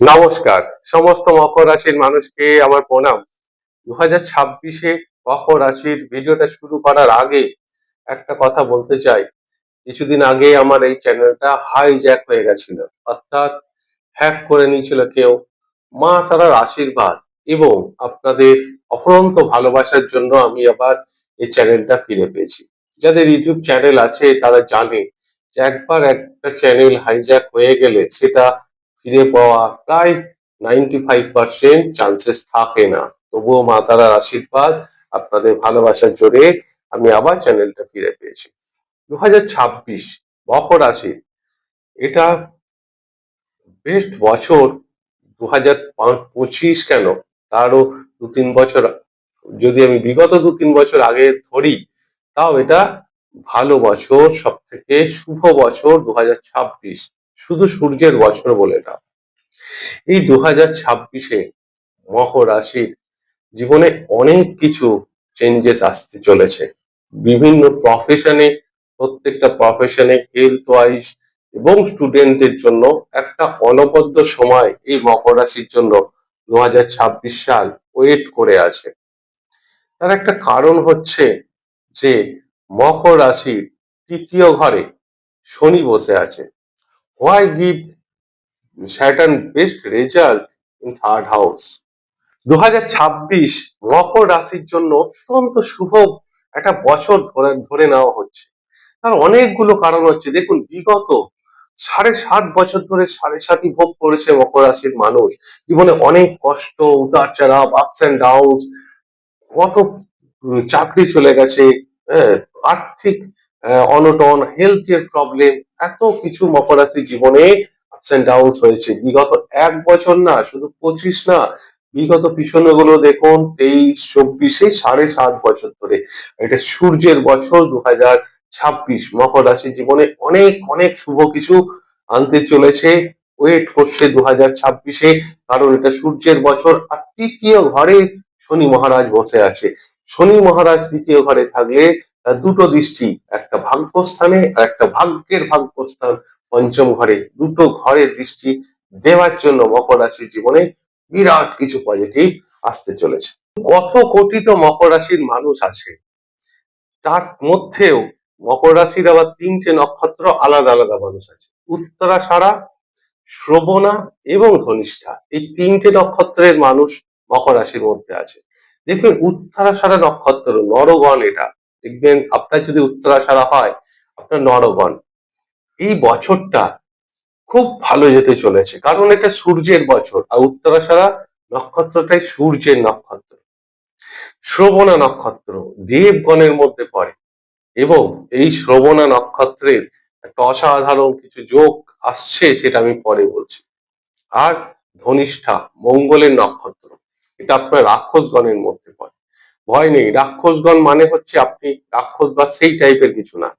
নমস্কার। সমস্ত মকর রাশির মানুষকে আমার প্রণাম। দু হাজার ছাব্বিশে মকর রাশির ভিডিওটা শুরু করার আগে একটা কথা বলতে চাই। কিছুদিন আগে আমার এই চ্যানেলটা হাইজ্যাক হয়ে গেছিল। অর্থাৎ হ্যাক করে নিয়েছিল কেউ। মা তারার আশীর্বাদ এবং আপনাদের অফরন্ত ভালোবাসার জন্য আমি আবার এই চ্যানেলটা ফিরে পেয়েছি। যাদের ইউটিউব চ্যানেল আছে তারা জানে যে একবার একটা চ্যানেল হাইজ্যাক হয়ে গেলে সেটা ফিরে পাওয়া প্রায় নাইনটি ফাইভ পার্সেন্ট চান্সেস থাকে না। তবুও মা তারার আশীর্বাদ আপনাদের ভালোবাসার জোরে আমি আবার চ্যানেলটা ফিরে পেয়েছি। দু হাজার ছাব্বিশ মকর রাশি, এটা বেস্ট বছর দু হাজার পঁচিশ কেন? তারও দু তিন বছর, যদি আমি বিগত দু তিন বছর আগে ধরি, তাও এটা ভালো বছর সব থেকে শুভ বছর দু হাজার ছাব্বিশ। সূর্যের বছর বলে না। এই দু হাজার ছাব্বিশে মকর রাশির জীবনে অনেক কিছু চেঞ্জেস আসতে চলেছে। বিভিন্ন প্রফেশনে প্রত্যেকটা প্রফেশনে হেলথ ওয়াইজ এবং স্টুডেন্টদের জন্য একটা অনবদ্য সময় এই মকর রাশির জন্য দু সাল ওয়েট করে আছে। তার একটা কারণ হচ্ছে যে মকর রাশির তৃতীয় ঘরে শনি বসে আছে। Why give Saturn best result in third house দু ছাব্বিশ মকর রাশির জন্য অত্যন্ত শুভ একটা বছর ধরে নেওয়া হচ্ছে। তার অনেকগুলো কারণ হচ্ছে দেখুন বিগত সাড়ে সাত বছর ধরে সাড়ে সাতই ভোগ করেছে মকর রাশির মানুষ। জীবনে অনেক কষ্ট উতার চারা আপস অ্যান্ড ডাউন কত চাকরি চলে গেছে হ্যাঁ, আর্থিক অনটন হেলথের প্রবলেম এত কিছু মকর রাশির জীবনে আপস অ্যান্ড ডাউনস হয়েছে। বিগত এক বছর না, শুধু পঁচিশ না, বিগত পিছনে গুলো দেখুন, তেইশ, চব্বিশে সাড়ে সাত বছর ধরে। এটা সূর্যের বছর দু হাজার ছাব্বিশ। মকর রাশির জীবনে অনেক অনেক শুভ কিছু আনতে চলেছে। ওয়েট করছে দু হাজার ছাব্বিশে, কারণ এটা সূর্যের বছর আর তৃতীয় ঘরে শনি মহারাজ বসে আছে। শনি মহারাজ তৃতীয় ঘরে থাকলে দুটো দৃষ্টি, একটা ভাগ্যস্থানে আর একটা ভাগ্যের ভাগ্যস্থান পঞ্চম ঘরে। দুটো ঘরের দৃষ্টি দেওয়ার জন্য মকর রাশির জীবনে বিরাট কিছু পজিটিভ আসতে চলেছে। কত কোটি তো মকর রাশির মানুষ আছে, তার মধ্যেও মকর রাশির আবার তিনটে নক্ষত্র আলাদা আলাদা মানুষ আছে। উত্তরা সারা, শ্রবণা এবং ধনিষ্ঠা, এই তিনটে নক্ষত্রের মানুষ মকর রাশির মধ্যে আছে। দেখবেন উত্তরা সারা নক্ষত্র, নরগণ এটা। দেখবেন আপনার যদি উত্তরা সারা হয়, আপনার নরগণ এই বছরটা খুব ভালো যেতে চলেছে, কারণ এটা সূর্যের বছর, আর উত্তরা সারা নক্ষত্রটাই সূর্যের নক্ষত্র। শ্রবণা নক্ষত্র, দেবগণের মধ্যে পড়ে। এবং এই শ্রবণা নক্ষত্রের একটা অসাধারণ কিছু যোগ আসছে, সেটা আমি পরে বলছি। আর ধনিষ্ঠা, মঙ্গলের নক্ষত্র, এটা আপনার রাক্ষসগণের মধ্যে পড়ে। ভয় নেই। রাক্ষসগণ মানে হচ্ছে আপনি রাক্ষস বা সেই টাইপের কিছু না।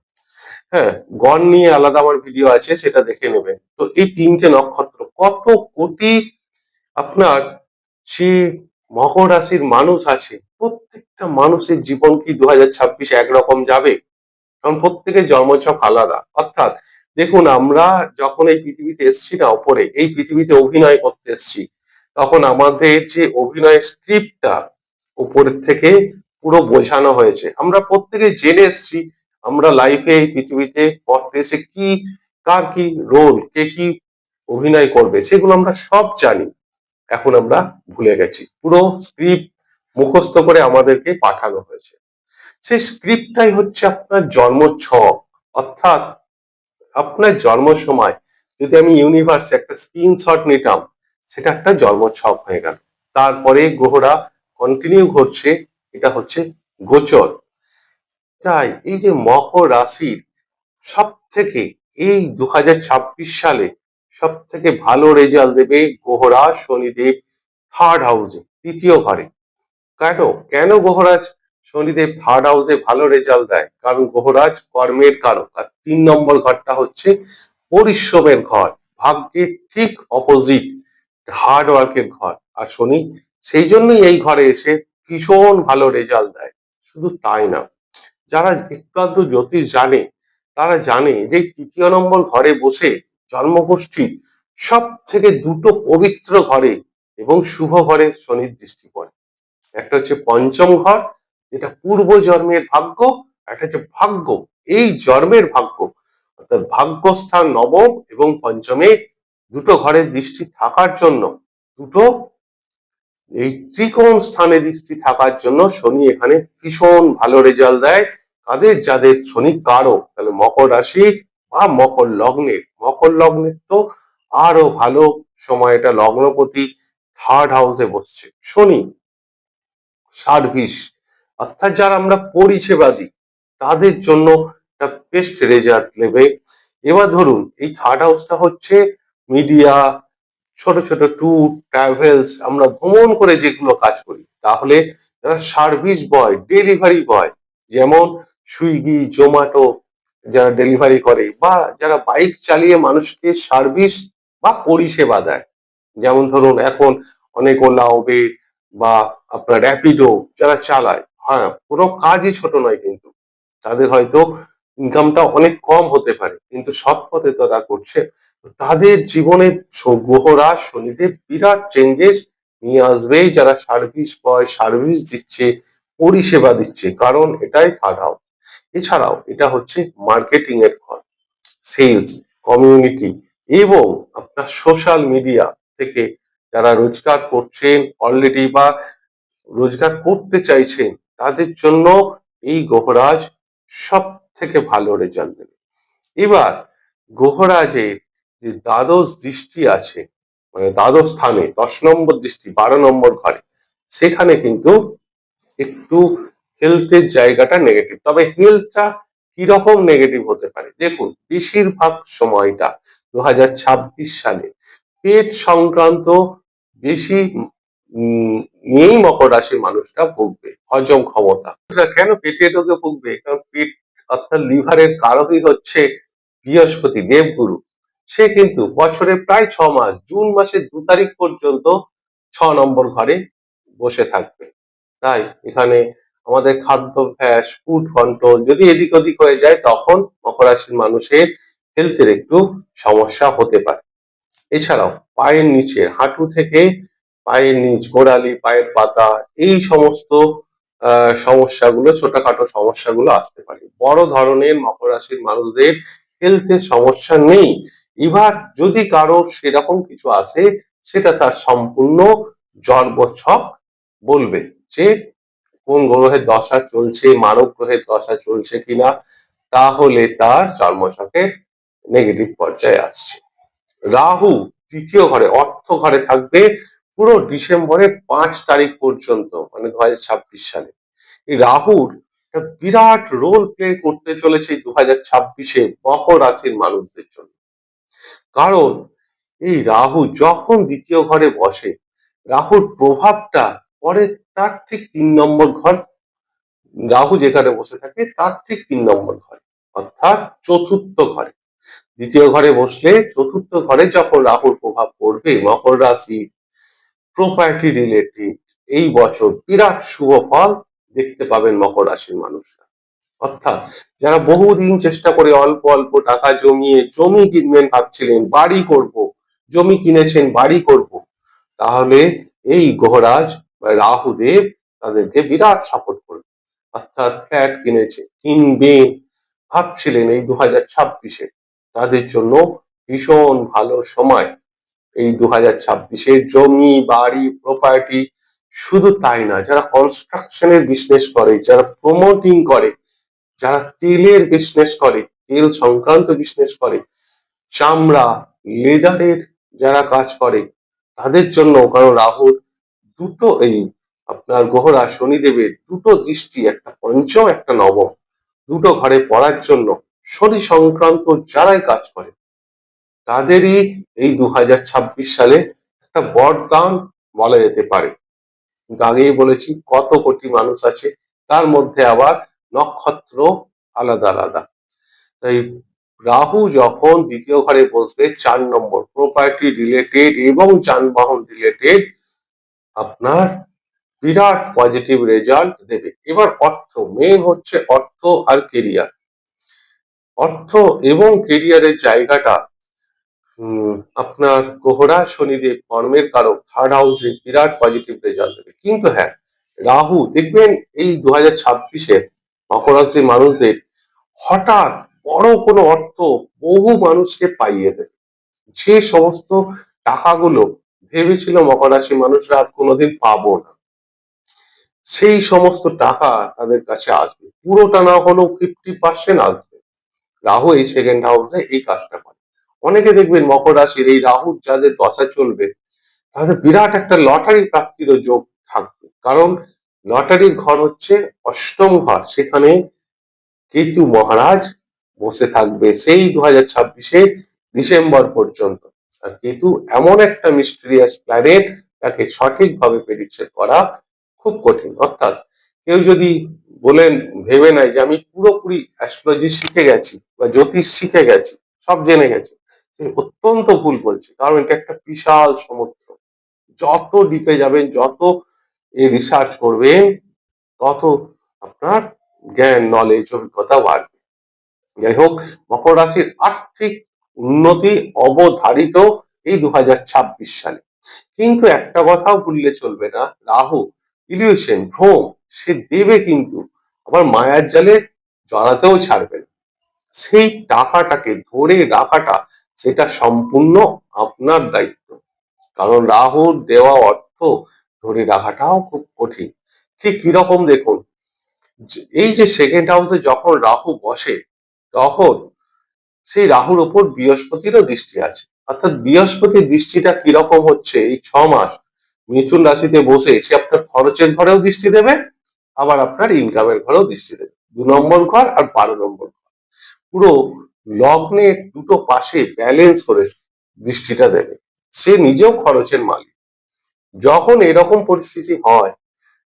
হ্যাঁ গণ নিয়ে আলাদা আমার ভিডিও আছে, সেটা দেখে নেবেন। তো এই তিনটে নক্ষত্র কত কোটি আপনার সে মকর রাশির মানুষ আছে, প্রত্যেকটা মানুষের জীবন কি দু হাজার ছাব্বিশে একরকম যাবে? কারণ প্রত্যেকের জন্মছক আলাদা। অর্থাৎ দেখুন, আমরা যখন এই পৃথিবীতে এসছি না ওপরে, এই পৃথিবীতে অভিনয় করতে এসছি, তখন আমাদের যে অভিনয় স্ক্রিপ্টটা উপরের থেকে পুরো বোঝানো হয়েছে। আমরা প্রত্যেকে জেনে এসছি আমরা লাইফে এই পৃথিবীতে পড়তে এসে কি, কার কি রোল কে কি অভিনয় করবে, সেগুলো আমরা সব জানি। এখন আমরা ভুলে গেছি। পুরো স্ক্রিপ্ট মুখস্থ করে আমাদেরকে পাঠানো হয়েছে। সেই স্ক্রিপ্টটাই হচ্ছে আপনার জন্ম ছক। অর্থাৎ আপনার জন্ম সময়। যদি আমি ইউনিভার্সে একটা স্ক্রিনশট নিতাম, সেটা একটা জন্ম ছক হয়ে গেল। তারপরে গ্রহরা কন্টিনিউ ঘটছে, এটা হচ্ছে গোচর। তাই এই যে মকর রাশির সব থেকে এই দু সালে সব থেকে ভালো রেজাল্ট দেবে গ্রহরাজ শনিদেব থার্ড হাউসে তৃতীয় ঘরে। কেন? কেন গ্রহরাজ শনিদেব থার্ড হাউসে ভালো রেজাল্ট দেয়? কারণ গ্রহরাজ কর্মের কারক। আর তিন নম্বর ঘরটা হচ্ছে পরিশ্রমের ঘর। ভাগ্যের ঠিক অপোজিট হার্ড ওয়ার্কের ঘর। আর শনি সেই জন্যই এই ঘরে এসে ভীষণ ভালো রেজাল্ট দেয়। শুধু তাই না, যারা একটু জ্যোতিষ জানে, তারা জানে যে তৃতীয় নম্বর ঘরে বসে জন্মগোষ্ঠী সব থেকে দুটো পবিত্র ঘরে এবং শুভ ঘরে শনির দৃষ্টি পড়ে। একটা হচ্ছে পঞ্চম ঘর, যেটা পূর্ব জন্মের ভাগ্য, একটা হচ্ছে ভাগ্য। এই জন্মের ভাগ্য, অর্থাৎ ভাগ্যস্থান নবম এবং পঞ্চমে দুটো ঘরের দৃষ্টি থাকার জন্য দুটো এই ত্রিকোণ স্থানে দৃষ্টি থাকার জন্য শনি এখানে ভীষণ ভালো রেজাল্ট দেয়। কাদের যাদের শনি কারক? তাহলে মকর রাশি বা মকর লগ্নের। মকর লগ্নের তো আরও ভালো সময়টা লগ্নপতি থার্ড হাউসে বসছে। শনি সার্ভিস অর্থাৎ যারা আমরা পরিষেবা দিই তাদের জন্য একটা বেস্ট রেজাল্ট নেবে। এবার ধরুন, এই থার্ড হাউসটা হচ্ছে মিডিয়া ছোট ছোট ট্যুর ট্রাভেলস আমরা ভ্রমণ করে যেগুলো কাজ করি, তাহলে যারা সার্ভিস বয় ডেলিভারি বয় যেমন সুইগি জোম্যাটো যারা ডেলিভারি করে, বা যারা বাইক চালিয়ে মানুষকে সার্ভিস বা পরিষেবা দেয়, যেমন ধরুন এখন অনেক ওলা উবের বা আপনার র্যাপিডো যারা চালায় হ্যাঁ কোনো কাজই ছোট নয় কিন্তু, তাদের হয়তো ইনকামটা অনেক কম হতে পারে, কিন্তু সৎ পথে তারা করছে। তাদের জীবনে গ্রহরাজ শনিদেব বিরাট চেঞ্জেস নিয়ে আসবে যারা সার্ভিস বয় সার্ভিস দিচ্ছে, পরিষেবা দিচ্ছে, কারণ এটাই থার্ড হাউস এছাড়াও এটা হচ্ছে মার্কেটিং এর ঘর সেলস কমিউনিটি এবং আপনার সোশ্যাল মিডিয়া থেকে যারা রোজগার করছেন অলরেডি বা রোজগার করতে চাইছেন, তাদের জন্য এই গ্রহরাজ সব থেকে ভালো রেজাল্ট দেবে। এবার গ্রহরাজের যে দ্বাদশ দৃষ্টি আছে মানে দ্বাদশ স্থানে, দশ নম্বর দৃষ্টি, বারো নম্বর ঘরে, সেখানে কিন্তু একটু হেলথের জায়গাটা নেগেটিভ তবে হেলথটা কীরকম নেগেটিভ হতে পারে? দেখুন, বেশিরভাগ সময়টা দু হাজার ছাব্বিশ সালে পেট সংক্রান্ত বেশি নিয়েই মকর রাশির মানুষরা ভুগবে, হজম ক্ষমতা। কেন পেটের রোগে ভুগবে? কারণ পেট অর্থাৎ লিভারের কারকই হচ্ছে বৃহস্পতি, দেবগুরু। সে কিন্তু বছরে প্রায় ছ মাস, জুন মাসের দু তারিখ পর্যন্ত ছ নম্বর ঘরে বসে থাকবে। তাই এখানে আমাদের খাদ্যাভ্যাস ফুড কন্ট্রোল যদি এদিক ওদিক হয়ে যায়, তখন মকর রাশির মানুষের হেলথের একটু সমস্যা হতে পারে। এছাড়াও পায়ের নিচে, হাঁটু থেকে পায়ের নিচ, গোড়ালি, পায়ের পাতা, এই সমস্ত সমস্যাগুলো, ছোটখাটো সমস্যাগুলো আসতে পারে। বড় ধরনের মকর রাশির মানুষদের হেলথের সমস্যা নেই। এবার যদি কারও সেরকম কিছু আসে, সেটা তার সম্পূর্ণ জন্মছক বলবে যে, কোন গ্রহের দশা চলছে, মানব গ্রহের দশা চলছে কিনা, তাহলে তার জন্মছকে নেগেটিভ পর্যায়ে আসছে। রাহু তৃতীয় ঘরে, অর্থ ঘরে থাকবে পুরো ডিসেম্বরের পাঁচ তারিখ পর্যন্ত মানে দু হাজার ছাব্বিশ সালে। এই রাহুর বিরাট রোল প্লে করতে চলেছে দু হাজার ছাব্বিশে মকর রাশির মানুষদের জন্য। কারণ এই রাহু যখন দ্বিতীয় ঘরে বসে, রাহুর প্রভাবটা পরে তার ঠিক তিন নম্বর ঘর, রাহু যেখানে বসে থাকে তার ঠিক তিন নম্বর ঘরে, অর্থাৎ চতুর্থ ঘরে। দ্বিতীয় ঘরে বসলে চতুর্থ ঘরে যখন রাহুর প্রভাব পড়বে, মকর রাশি প্রপার্টি রিলেটেড এই বছর বিরাট শুভ ফল দেখতে পাবেন মকর রাশির মানুষরা। অর্থাৎ যারা বহুদিন চেষ্টা করে অল্প অল্প টাকা জমিয়ে জমি কিনবেন ভাবছিলেন, বাড়ি করব, জমি কিনেছেন, বাড়ি করব, তাহলে এই গ্রহরাজ বা রাহুদেব তাদেরকে বিরাট সাপোর্ট করবে। অর্থাৎ ফ্ল্যাট কিনেছে কিনবেন ভাবছিলেন এই দু হাজার ছাব্বিশে। তাদের জন্য ভীষণ ভালো সময়। এই দু হাজার ছাব্বিশে জমি, বাড়ি প্রপার্টি শুধু তাই না, যারা কনস্ট্রাকশনের বিজনেস করে, যারা প্রমোটিং করে, যারা তেলের বিজনেস করে, তেল সংক্রান্ত বিজনেস করে, চামড়া, লেদারের যারা কাজ করে, তাদের জন্য কারণ রাহুর দুটো এই আপনার গ্রহরা শনিদেবের দুটো দৃষ্টি, একটা পঞ্চম, একটা নবম, দুটো ঘরে পড়ার জন্য শনি সংক্রান্ত যারাই কাজ করে তাদেরই এই দু সালে একটা বরদান বলা যেতে পারে। কিন্তু আগেই বলেছি, কত কোটি মানুষ আছে, তার মধ্যে আবার নক্ষত্র আলাদা আলাদা। তাই রাহু যখন দ্বিতীয় ঘরে বসবে, চার নম্বর প্রপার্টি রিলেটেড এবং যানবাহন রিলেটেড আপনার বিরাট পজিটিভ রেজাল্ট দেবে। এবার অর্থ মেন হচ্ছে অর্থ আর কেরিয়ার অর্থ এবং কেরিয়ারের জায়গাটা আপনার কোহরা শনিদেব কর্মের কারক থার্ড হাউসে বিরাট পজিটিভ রেজাল্ট দেবে। কিন্তু হ্যাঁ রাহু, দেখবেন এই দু হাজার ছাব্বিশে মকর রাশির মানুষদের হঠাৎ বড় কোনো অর্থ বহু মানুষকে পাইয়ে দেবে যে সমস্ত টাকাগুলো ভেবেছিল মকর রাশির মানুষরা কোনোদিন পাবো না, সেই সমস্ত টাকা তাদের কাছে আসবে। পুরোটা না হলেও ফিফটি পার্সেন্ট আসবে। রাহু এই সেকেন্ড হাউসে এই কাজটা করে। অনেকে দেখবেন মকর রাশির এই রাহু যাদের দশা চলবে, তাদের বিরাট একটা লটারি প্রাপ্তিরও যোগ থাকবে। কারণ লটারির ঘর হচ্ছে অষ্টম ঘর, সেখানে কেতু মহারাজ বসে থাকবে সেই দু হাজার ছাব্বিশে ডিসেম্বর পর্যন্ত। আর কেতু এমন একটা মিস্টেরিয়াস প্ল্যানেট তাকে সঠিকভাবে প্রেডিকশন করা খুব কঠিন। অর্থাৎ কেউ যদি বলেন, ভেবে নাই যে আমি পুরোপুরি অ্যাস্ট্রোলজি শিখে গেছি বা জ্যোতিষ শিখে গেছি, সব জেনে গেছি। সে অত্যন্ত ভুল বলছে কারণ এটা একটা বিশাল সমুদ্র। যত ডিপে যাবেন, যত রিসার্চ করবেন, তত আপনার জ্ঞান নলেজ অভিজ্ঞতা বাড়বে। যাই হোক, মকর রাশির আর্থিক উন্নতি অবধারিত এই দু হাজার ছাব্বিশ সালে। কিন্তু একটা কথাও ভুললে চলবে না। রাহু ইলিউশন ভ্রম, সে দেবে কিন্তু। আবার মায়ার জালে জড়াতেও ছাড়বে না। সেই টাকাটাকে ধরে রাখাটা সেটা সম্পূর্ণ আপনার দায়িত্ব। কারণ রাহুর দেওয়া অর্থ ধরে রাখাটাও খুব কঠিন। ঠিক কীরকম দেখুন এই যে সেকেন্ড হাউসে যখন রাহু বসে, তখন সেই রাহুর ওপর বৃহস্পতিরও দৃষ্টি আছে। অর্থাৎ বৃহস্পতির দৃষ্টিটা কীরকম হচ্ছে এই ছ মাস মিথুন রাশিতে বসে, সে আপনার খরচের ঘরেও দৃষ্টি দেবে, আবার আপনার ইনকামের ঘরেও দৃষ্টি দেবে। দু নম্বর ঘর আর বারো নম্বর ঘর। পুরো লগ্নের দুটো পাশে ব্যালেন্স করে দৃষ্টিটা দেবে। সে নিজেও খরচের মালিক। যখন এরকম পরিস্থিতি হয়,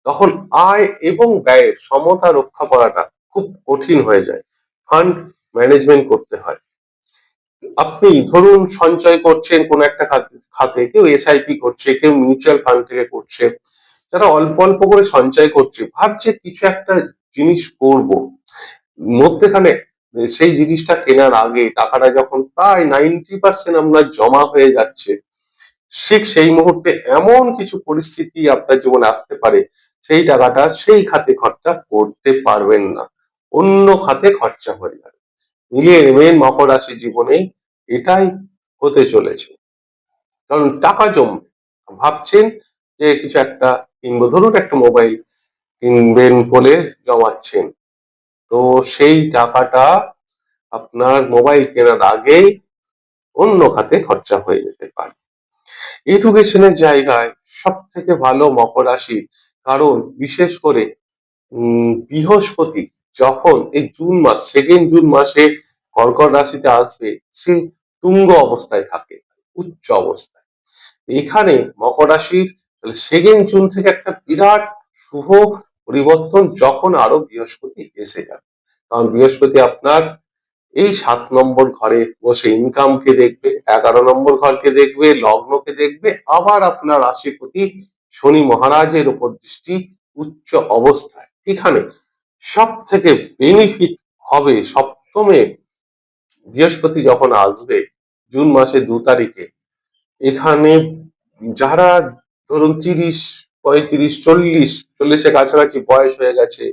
তখন আয় এবং ব্যয়ের সমতা রক্ষা করাটা খুব কঠিন হয়ে যায়। ফান্ড ম্যানেজমেন্ট করতে হয়। আপনি ধরুন, সঞ্চয় করছেন কোন একটা খাতে- কেউ এসআইপি করছে, কেউ মিউচুয়াল ফান্ড থেকে করছে, যারা অল্প অল্প করে সঞ্চয় করছে, ভাবছে কিছু একটা জিনিস করব। মধ্যেখানে সেই জিনিসটা কেনার আগে টাকাটা যখন প্রায় নাইনটি পার্সেন্ট আপনার জমা হয়ে যাচ্ছে, ঠিক সেই মুহূর্তে এমন কিছু পরিস্থিতি আপনার জীবনে আসতে পারে, সেই টাকাটা সেই খাতে খরচা করতে পারবেন না। অন্য খাতে খরচা হয়ে যাবে। মিলিয়ে নেবেন মকর রাশির জীবনে, এটাই হতে চলেছে। কারণ টাকা জমবে। ভাবছেন যে কিছু একটা কিনবো। ধরুন একটা মোবাইল কিনবেন বলে জমাচ্ছেন। তো সেই টাকাটা আপনার মোবাইল কেনার আগেই অন্য খাতে খরচা হয়ে যেতে পারে। এডুকেশনের জায়গায় সব থেকে ভালো মকর রাশি, কারণ বিশেষ করে বৃহস্পতি যখন এই জুন মাস, সেকেন্ড জুন মাসে কর্কট রাশিতে আসবে, সে তুঙ্গ অবস্থায় থাকে, উচ্চ অবস্থায়। এখানে মকর রাশির সেকেন্ড জুন থেকে একটা বিরাট শুভ পরিবর্তন যখন আরও বৃহস্পতি এসে যাবে। কারণ বৃহস্পতি আপনার এই সাত নম্বর ঘরে বসে ইনকামকে দেখবে, এগারো নম্বর ঘরকে দেখবে, লগ্নকে দেখবে, আবার আপনার রাশিপতি শনি মহারাজের উপর দৃষ্টি উচ্চ অবস্থায়। এখানে সব থেকে বেনিফিট হবে সপ্তমে বৃহস্পতি যখন আসবে, জুন মাসে দু তারিখে, এখানে যারা ধরুন তিরিশ পঁয়ত্রিশ, চল্লিশ চল্লিশের কাছাকাছি বয়স হয়ে গেছে।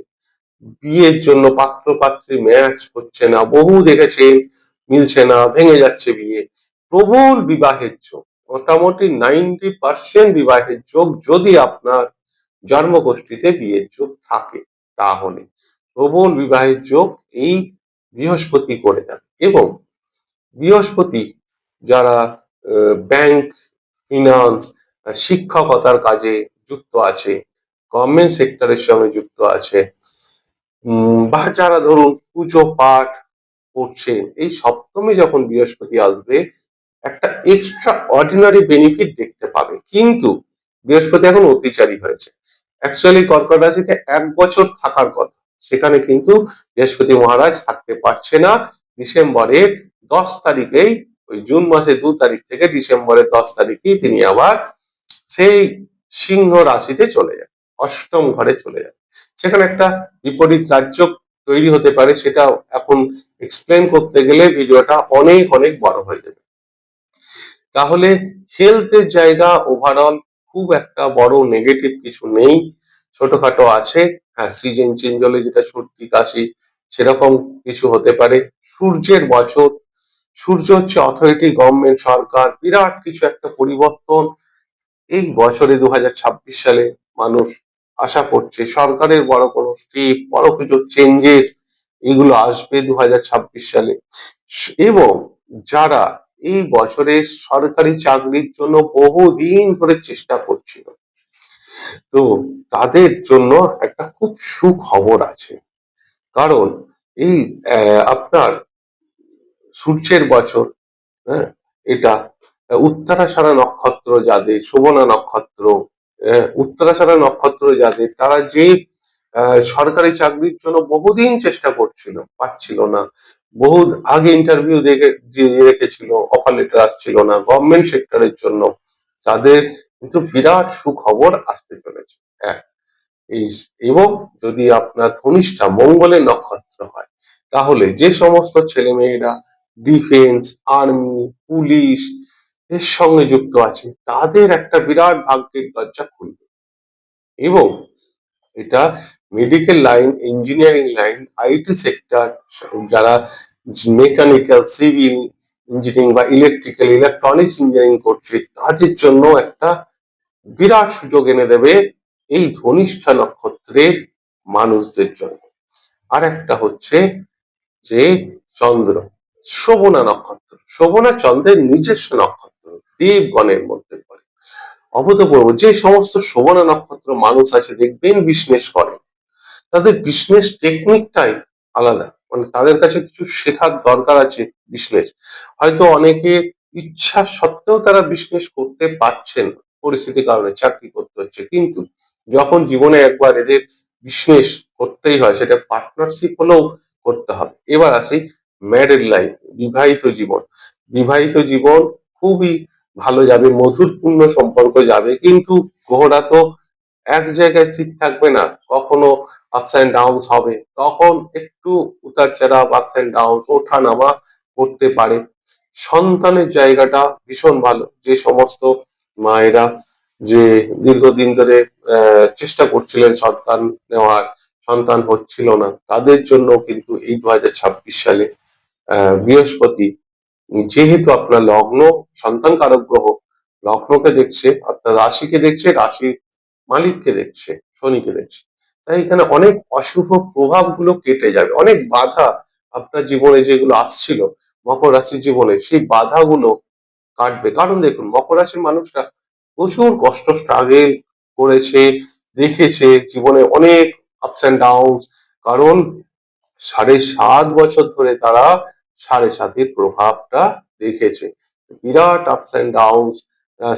বিয়ের জন্য পাত্র পাত্রী ম্যাচ হচ্ছে না, বহু দেখেছেন মিলছে না, ভেঙে যাচ্ছে বিয়ে। প্রবল বিবাহের যোগ, মোটামুটি নাইনটি পার্সেন্ট বিবাহের যোগ যদি আপনার জন্মগোষ্ঠীতে বিয়ের যোগ থাকে, তাহলে প্রবল বিবাহের যোগ এই বৃহস্পতি করে যাবে এবং বৃহস্পতি যারা ব্যাংক ফিনান্স শিক্ষকতার কাজে যুক্ত আছে গভর্নমেন্ট সেক্টরের সঙ্গে যুক্ত আছে বা যারা ধরুন, পুজো, পাঠ করছেন এই সপ্তমে যখন বৃহস্পতি আসবে, একটা এক্সট্রা অর্ডিনারি বেনিফিট দেখতে পাবে। কিন্তু বৃহস্পতি এখন অতিচারী হয়েছে। অ্যাকচুয়ালি কর্কট রাশিতে এক বছর থাকার কথা। সেখানে কিন্তু বৃহস্পতি মহারাজ থাকতে পারছে না। ডিসেম্বরের দশ তারিখেই, ওই জুন মাসের দু তারিখ থেকে ডিসেম্বরের দশ তারিখেই তিনি আবার সেই সিংহ রাশিতে চলে যান অষ্টম ঘরে চলে যান সেখানে একটা বিপরীত রাজ্য তৈরি হতে পারে, সেটা এখন এক্সপ্লেন করতে গেলে ভিডিওটা অনেক অনেক বড় হয়ে যাবে। তাহলে হেলথের জায়গা ওভারঅল খুব একটা বড় নেগেটিভ কিছু নেই, ছোটখাটো আছে হ্যাঁ সিজন চেঞ্জ হলে যেটা সর্দি, কাশি, সেরকম কিছু হতে পারে। সূর্যের বছর, সূর্য হচ্ছে অথরিটি গভর্নমেন্ট সরকার, বিরাট কিছু একটা পরিবর্তন এই বছরে দু হাজার ছাব্বিশ সালে মানুষ আশা করছে সরকারের বড় কোনো স্টেপ বড় কিছু চেঞ্জেস এগুলো আসবে দু সালে। এবং যারা এই বছরে সরকারি চাকরির জন্য বহুদিন করে চেষ্টা করছিল, তো তাদের জন্য একটা খুব সুখবর আছে। কারণ এই আপনার সূর্যের বছর হ্যাঁ এটা উত্তরাষাঢ়া নক্ষত্র যাদের শোভনা নক্ষত্র আহ, উত্তরাষাঢ়া নক্ষত্র যাদের তারা যে সরকারি চাকরির জন্য বহুদিন চেষ্টা করছিল পাচ্ছিল না। বহু আগে ইন্টারভিউ দিয়ে রেখেছিল অফার লেটার আসছিল না গভর্নমেন্ট সেক্টরের জন্য। তাদের কিন্তু বিরাট সুখবর আসতে চলেছে। এক এই এবং যদি আপনার ধনিষ্ঠা মঙ্গলের নক্ষত্র হয় তাহলে যে সমস্ত ছেলেমেয়েরা ডিফেন্স আর্মি পুলিশ এর সঙ্গে যুক্ত আছে। তাদের একটা বিরাট ভাগ্যের দরজা খুলবে। এবং এটা medical line engineering line IT sector যারা মেকানিক্যাল সিভিল ইঞ্জিনিয়ারিং বা ইলেকট্রিক্যাল ইলেকট্রনিক্স ইঞ্জিনিয়ারিং করছে, তাদের জন্য একটা বিরাট সুযোগ এনে দেবে এই ধনিষ্ঠা নক্ষত্রের মানুষদের জন্য। আর একটা হচ্ছে যে চন্দ্র, শোভনা নক্ষত্র। শোভনা চন্দ্রের নিজস্ব নক্ষত্র। দেবগণের মধ্যে পড়ে। অভূতপূর্ব, যে সমস্ত শোভনা নক্ষত্র মানুষ আছে দেখবেন বিজনেস করে। তাদের বিজনেস টেকনিকটাই আলাদা। মানে তাদের কাছে কিছু শেখার দরকার আছে বিজনেস হয়তো অনেকে ইচ্ছা সত্ত্বেও তারা বিজনেস করতে পারছেন পরিস্থিতির কারণে চাকরি করতে হচ্ছে। কিন্তু যখন জীবনে একবার এদের বিজনেস করতেই হয়, সেটা পার্টনারশিপ হলেও করতে হবে। এবার আসি ম্যারেড লাইফ বিবাহিত জীবন। বিবাহিত জীবন খুবই ভালো যাবে, মধুরপূর্ণ সম্পর্ক যাবে, কিন্তু ঘোড়া তো এক জায়গায় স্থির থাকবে না। কখনো আপস অ্যান্ড ডাউন হবে, তখন একটু উতার চেরা আপস অ্যান্ড ডাউন ওঠা নামা করতে পারে। সন্তানের জায়গাটা ভীষণ ভালো, যে সমস্ত মায়েরা যে দীর্ঘদিন ধরে চেষ্টা করছিলেন সন্তান নেওয়ার, সন্তান হচ্ছিল না, তাদের জন্য কিন্তু এই দু হাজার ছাব্বিশ সালে বৃহস্পতি যেহেতু আপনার লগ্ন সন্তান কারক গ্রহ লগ্নকে দেখছে অর্থাৎ রাশিকে দেখছে, রাশির মালিককে দেখছে, শনিকে দেখছে। তাই এখানে অনেক অশুভ প্রভাবগুলো কেটে যাবে। অনেক বাধা আপনার জীবনে যেগুলো আসছিল মকর রাশির জীবনে, সেই বাধাগুলো কাটবে। কারণ দেখুন, মকর রাশির মানুষরা প্রচুর কষ্ট স্ট্রাগেল করেছে, দেখেছে জীবনে অনেক আপস অ্যান্ড ডাউন কারণ সাড়ে সাত বছর ধরে তারা সাড়ে সাতের প্রভাবটা দেখেছে। বিরাট আপস অ্যান্ড ডাউন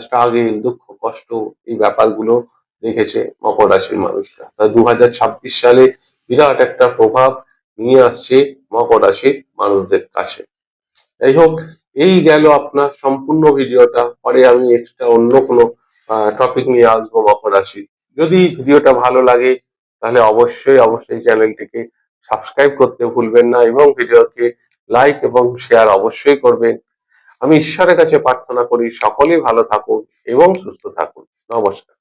স্ট্রাগেল দুঃখ, কষ্ট এই ব্যাপারগুলো দেখেছে মকর রাশির মানুষরা। তা দুহাজার ছাব্বিশ সালে বিরাট একটা প্রভাব নিয়ে আসছে মকর রাশির মানুষদের কাছে। যাই হোক, এই গেল আপনার সম্পূর্ণ ভিডিওটা। পরে আমি এক্সট্রা অন্য কোনো টপিক নিয়ে আসব মকর রাশি। যদি ভিডিওটা ভালো লাগে, তাহলে অবশ্যই অবশ্যই চ্যানেলটিকে সাবস্ক্রাইব করতে ভুলবেন না এবং ভিডিওকে লাইক এবং শেয়ার অবশ্যই করবেন। আমি ঈশ্বরের কাছে প্রার্থনা করি, সকলেই ভালো থাকুন এবং সুস্থ থাকুন। নমস্কার।